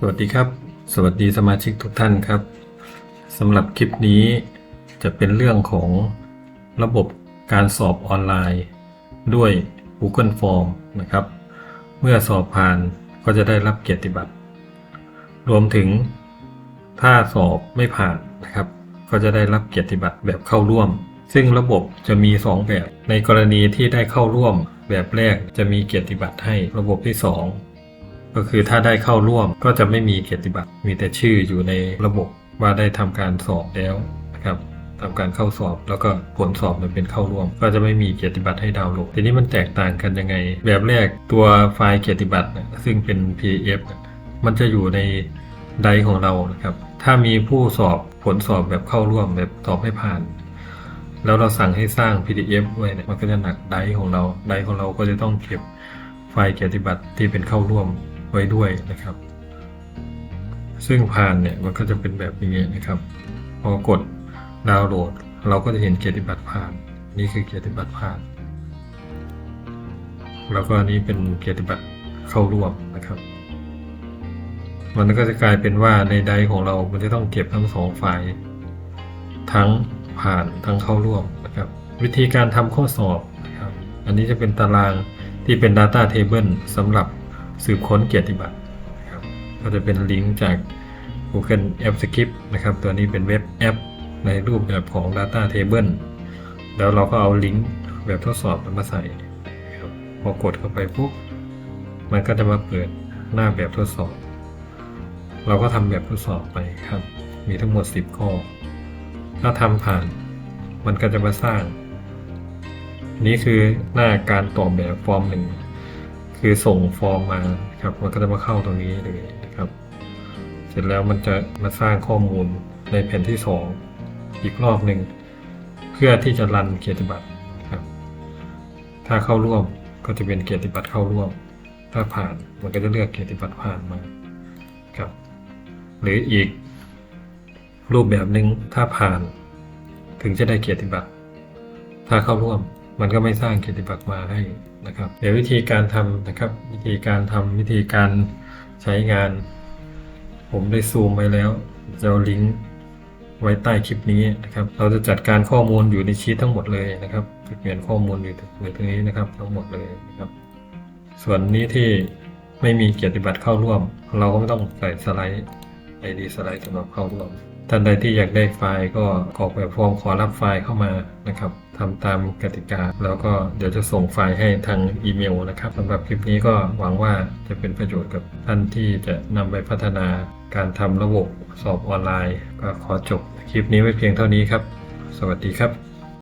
สวัสดีครับ สวัสดีสมาชิกทุกท่านครับสำหรับคลิปนี้จะเป็นเรื่องของระบบการสอบออนไลน์ ด้วย Google Form นะครับ เมื่อสอบผ่านก็จะได้รับเกียรติบัตร รวมถึงถ้าสอบไม่ผ่านนะครับ ก็จะได้รับเกียรติบัตรแบบเข้าร่วม ซึ่งระบบจะมี 2 แบบ ในกรณีที่ได้เข้าร่วมแบบแรกจะมีเกียรติบัตรให้ระบบที่ 2 ก็คือถ้าได้เข้าร่วมก็จะไม่มีเกียรติบัตรมีแต่ชื่ออยู่ในระบบว่าได้ทำการสอบแล้วนะครับทำการเข้าสอบแล้วก็ผลสอบมันเป็นเข้าร่วม ก็จะไม่มีเกียรติบัตรให้ดาวน์โหลดทีนี้มันแตกต่างกันยังไง แบบแรกตัวไฟล์เกียรติบัตรนะซึ่งเป็น PDF มันจะอยู่ในไดของเรานะครับ ถ้ามีผู้สอบผลสอบแบบเข้าร่วมแบบสอบไม่ผ่าน แล้วเราสั่งให้สร้าง PDF ไว้เนี่ยมันก็จะหนักไดของเราไดของเราก็จะต้องเก็บไฟล์เกียรติบัตรที่เป็นเข้าร่วม ว้ด้วยนะครับ ซึ่งผ่านเนี่ยมันก็จะเป็นแบบนี้นะครับ พอกดดาวน์โหลด เราก็จะเห็นเกียรติบัตรผ่าน นี่คือเกียรติบัตรผ่าน แล้วก็อันนี้เป็นเกียรติบัตรเข้าร่วมนะครับ มันก็จะกลายเป็นว่าในไดของเรา มันจะต้องเก็บทั้งสองไฟล์ทั้งผ่านทั้งเข้าร่วมนะครับ วิธีการทำข้อสอบนะครับ อันนี้จะเป็นตารางที่เป็น Data Table สำหรับ สืบค้นเกียรติบัตรนะครับก็จะเป็นลิงก์จาก Google App Script นะครับ ตัวนี้เป็นเว็บแอป ในรูปแบบของ Data Table แล้วเราก็เอาลิงก์แบบทดสอบมาใส่ครับพอกดเข้าไปปุ๊บมันก็จะมาเปิดหน้าแบบทดสอบ เราก็ทำแบบทดสอบไปครับ มีทั้งหมด 10 ข้อ ถ้าทำผ่าน มันก็จะมาสร้าง นี่คือหน้าการตอบแบบฟอร์มหนึ่ง คือส่งฟอร์มมาครับ มันก็จะมาเข้าตรงนี้เลยนะครับ เสร็จแล้วมันจะมาสร้างข้อมูลในแผ่นที่สองอีกรอบหนึ่งเพื่อที่จะรันเกียรติบัตรครับ ถ้าเข้าร่วมก็จะเป็นเกียรติบัตรเข้าร่วม ถ้าผ่านมันก็จะเลือกเกียรติบัตรผ่านมาครับ หรืออีกรูปแบบหนึ่งถ้าผ่าน ถึงจะได้เกียรติบัตร ถ้าเข้าร่วม มันก็ไม่สร้างเกียรติบัตรมาให้นะครับ เดี๋ยววิธีการทำนะครับ วิธีการทำวิธีการใช้งาน ผมได้ซูมไว้แล้วจะลิงก์ไว้ใต้คลิปนี้นะครับ เราจะจัดการข้อมูลอยู่ในชีตทั้งหมดเลยนะครับเปลี่ยนข้อมูลอยู่ในตรงนี้นะครับ ทั้งหมดเลยนะครับ ส่วนนี้ที่ไม่มีเกียรติบัตรเข้าร่วม เราก็ไม่ต้องใส่สไลด์ ID สไลด์สำหรับเข้าร่วม ท่านใดที่อยากได้ไฟล์ก็กรอกแบบฟอร์มขอรับไฟล์เข้ามานะครับ ทำตามกติกา แล้วก็เดี๋ยวจะส่งไฟล์ให้ทางอีเมลนะครับสำหรับคลิปนี้ก็หวังว่าจะเป็นประโยชน์กับท่านที่จะนำไปพัฒนาการทำระบบสอบออนไลน์ ก็ขอจบคลิปนี้ไว้เพียงเท่านี้ครับ สวัสดีครับ